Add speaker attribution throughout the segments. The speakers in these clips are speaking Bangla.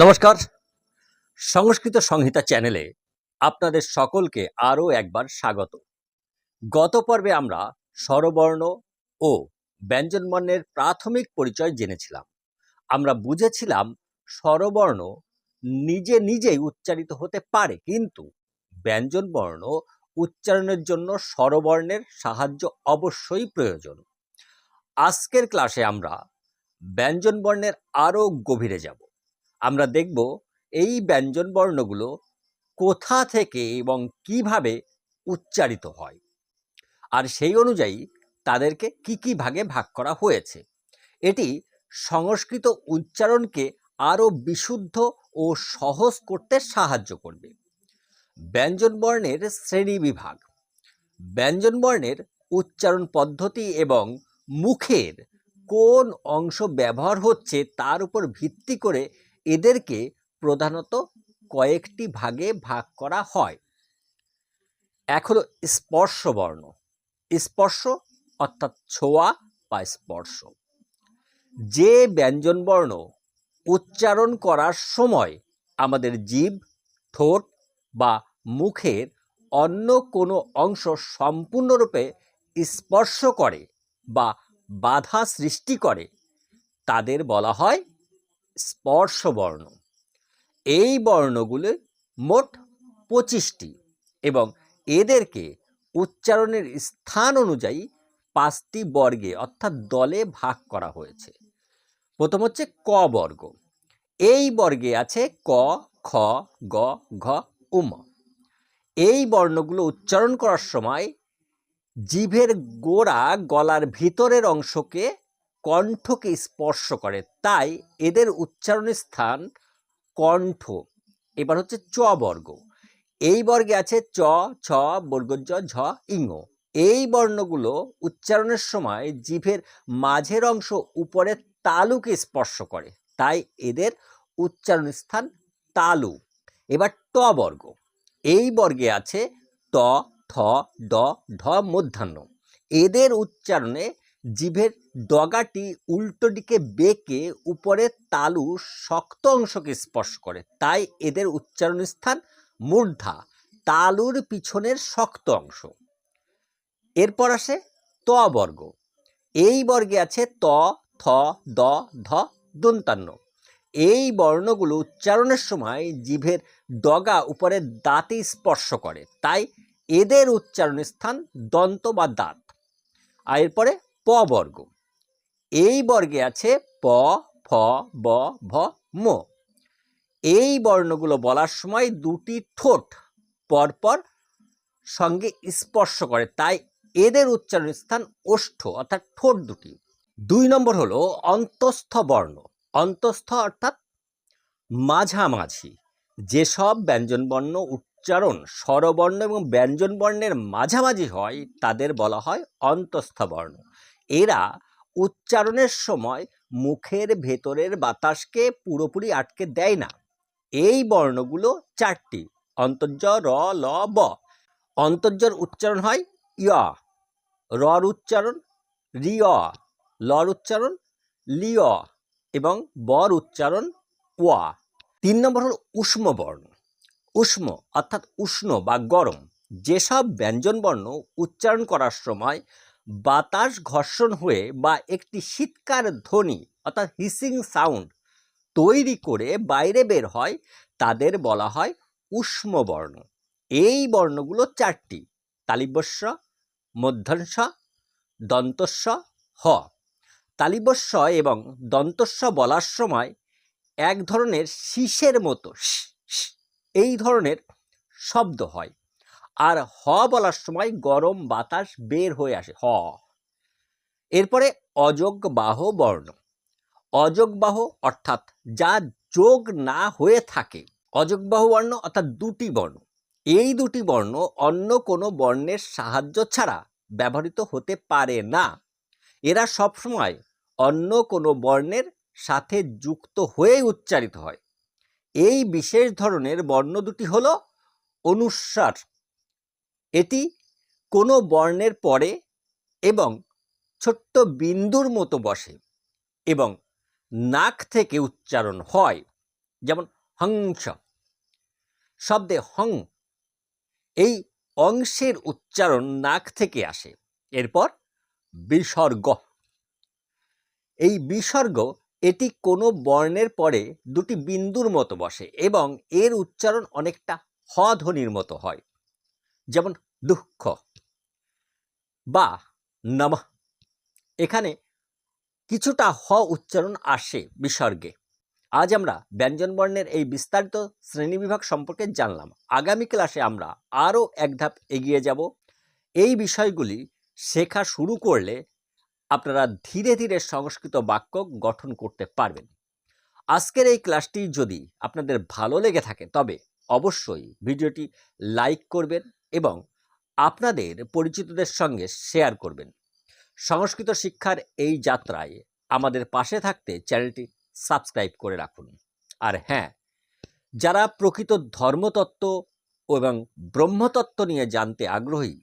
Speaker 1: নমস্কার। সংস্কৃত সংহিতা চ্যানেলে আপনাদের সকলকে আরও একবার স্বাগত। গত পর্বে আমরা স্বরবর্ণ ও ব্যঞ্জনবর্ণের প্রাথমিক পরিচয় জেনেছিলাম। আমরা বুঝেছিলাম স্বরবর্ণ নিজে নিজেই উচ্চারিত হতে পারে, কিন্তু ব্যঞ্জনবর্ণ উচ্চারণের জন্য স্বরবর্ণের সাহায্য অবশ্যই প্রয়োজন। আজকের ক্লাসে আমরা ব্যঞ্জনবর্ণের আরও গভীরে যাব। আমরা দেখব এই ব্যঞ্জন বর্ণগুলো কোথা থেকে এবং কীভাবে উচ্চারিত হয়। আর সেই অনুযায়ী তাদেরকে কি কি ভাগে ভাগ করা হয়েছে। এটি সংস্কৃত উচ্চারণকে আরও বিশুদ্ধ ও সহজ করতে সাহায্য করবে। ব্যঞ্জন বর্ণের শ্রেণি বিভাগ। ব্যঞ্জন বর্ণের উচ্চারণ পদ্ধতি এবং মুখের কোন অংশ ব্যবহার হচ্ছে তার উপর ভিত্তি করে এদেরকে প্রধানত কয়েকটি ভাগে ভাগ করা হয়। এক হলো স্পর্শ বর্ণ স্পর্শ অর্থাৎ ছোঁয়া বা স্পর্শ। যে ব্যঞ্জন বর্ণ উচ্চারণ করার সময় আমাদের জীব, ঠোঁট বা মুখের অন্য কোনো অংশ সম্পূর্ণরূপে স্পর্শ করে বা বাধা সৃষ্টি করে, তাদের বলা হয় স্পর্শ বর্ণ এই বর্ণগুলি মোট পঁচিশটি এবং এদেরকে উচ্চারণের স্থান অনুযায়ী পাঁচটি বর্গে অর্থাৎ দলে ভাগ করা হয়েছে। প্রথম হচ্ছে ক বর্গ। এই বর্গে আছে ক, খ, গ, ঘ, উম। এই বর্ণগুলো উচ্চারণ করার সময় জিভের গোড়া গলার ভিতরের অংশকে কণ্ঠকে স্পর্শ করে, তাই এদের উচ্চারণের স্থান কণ্ঠ, এবার হচ্ছে চ বর্গ। এই বর্গে আছে চ, ছ, বর্গজ, ঝ, ইঙ। এই বর্ণগুলো উচ্চারণের সময় জিভের মাঝের অংশ উপরে তালুকে স্পর্শ করে, তাই এদের উচ্চারণ স্থান তালু। এবার ট বর্গ। এই বর্গে আছে ত থ, ড, ঢ মধ্যাহ্ন। এদের উচ্চারণে জিভের ডগাটি উল্টো দিকে বেঁকে উপরে তালু শক্ত অংশকে স্পর্শ করে। তাই এদের উচ্চারণ স্থান মূর্ধা, তালুর পিছনের শক্ত অংশ। এরপর আসে ত বর্গ। এই বর্গে আছে ত, থ দ ধ দন্তান্ন এই বর্ণগুলো উচ্চারণের সময় জিভের ডগা উপরে দাঁতে স্পর্শ করে। তাই এদের উচ্চারণ স্থান দন্ত বা দাঁত। আর এরপরে প বর্গ। এই বর্গে আছে প, ফ, ব, ভ, ম। এই বর্ণগুলো বলার সময় দুটি ঠোঁট পরপর সঙ্গে স্পর্শ করে, তাই এদের উচ্চারণ স্থান ওষ্ঠ, অর্থাৎ ঠোঁট দুটি। দুই নম্বর হলো অন্তস্থ বর্ণ। অন্তস্থ অর্থাৎ মাঝামাঝি। যেসব ব্যঞ্জনবর্ণ উচ্চারণ স্বরবর্ণ এবং ব্যঞ্জন বর্ণের মাঝামাঝি হয়, তাদের বলা হয় অন্তস্থ বর্ণ এরা উচ্চারণের সময় মুখের ভেতরের বাতাসকে পুরোপুরি আটকে দেয় না। এই বর্ণগুলো চারটি, অন্তর্য, র, ল, ব। অন্তর্জর উচ্চারণ হয় ইয় রর উচ্চারণ রিয়। লর উচ্চারণ লিয় এবং বর উচ্চারণ ওয়া তিন নম্বর হল উষ্ম বর্ণ উষ্ম অর্থাৎ উষ্ণ বা গরম। যেসব ব্যঞ্জনবর্ণ উচ্চারণ করার সময় বাতাস ঘর্ষণ হয়ে বা একটি শীতকার ধ্বনি, অর্থাৎ হিসিং সাউন্ড তৈরি করে বাইরে বের হয়, তাদের বলা হয় উষ্ম বর্ণ। এই বর্ণগুলো চারটি তালিবস্য মধ্যাংশ দন্তস্ব হ। তালিবস্য এবং দন্তস্ব বলার সময় এক ধরনের শীষের মতো এই ধরনের শব্দ হয়। আর হ বলার সময় গরম বাতাস বের হয়ে আসে, হ। এরপরে অযোগবাহ বর্ণ। অযোগবাহ অর্থাৎ যা যোগ না হয়ে থাকে। অযোগবাহ বর্ণ অর্থাৎ দুটি বর্ণ। এই দুটি বর্ণ অন্য কোনো বর্ণের সাহায্য ছাড়া ব্যবহৃত হতে পারে না। এরা সবসময় অন্য কোনো বর্ণের সাথে যুক্ত হয়ে উচ্চারিত হয়। এই বিশেষ ধরনের বর্ণ দুটি হল অনুস্বার। এটি কোনো বর্ণের পরে এবং ছোট্ট বিন্দুর মতো বসে এবং নাক থেকে উচ্চারণ হয়, যেমন হংস। শব্দে হং। এই অংশের উচ্চারণ নাক থেকে আসে। এরপর বিসর্গ। এই বিসর্গ এটি কোনো বর্ণের পরে দুটি বিন্দুর মতো বসে এবং এর উচ্চারণ অনেকটা হ ধ্বনির মতো হয়। যেমন, দুঃখ, বা, নমঃ। এখানে কিছুটা হ উচ্চারণ আসে বিসর্গে। আজ আমরা ব্যঞ্জনবর্ণের এই বিস্তারিত শ্রেণীবিভাগ সম্পর্কে জানলাম। আগামী ক্লাসে আমরা আরও এক ধাপ এগিয়ে যাব। এই বিষয়গুলি শেখা শুরু করলে আপনারা ধীরে ধীরে সংস্কৃত বাক্য গঠন করতে পারবেন। আজকের এই ক্লাসটি যদি আপনাদের ভালো লেগে থাকে, তবে অবশ্যই ভিডিওটি লাইক করবেন এবং আপনাদের পরিচিতদের সঙ্গে শেয়ার করবেন। সংস্কৃত শিক্ষার এই যাত্রায় আমাদের পাশে থাকতে চ্যানেলটি সাবস্ক্রাইব করে রাখুন। আর হ্যাঁ যারা প্রকৃত ধর্মতত্ত্ব এবং ব্রহ্মতত্ত্ব নিয়ে জানতে আগ্রহী,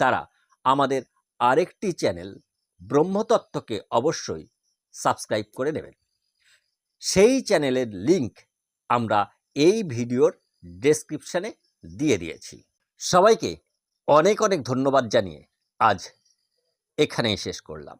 Speaker 1: তারা আমাদের আরেকটি চ্যানেল ব্রহ্মতত্ত্বকে অবশ্যই সাবস্ক্রাইব করে নেবেন। সেই চ্যানেলের লিংক আমরা এই ভিডিওর ডেসক্রিপশানে দিয়ে দিয়েছি। সবাইকে অনেক অনেক ধন্যবাদ জানিয়ে আজ এখানেই শেষ করলাম।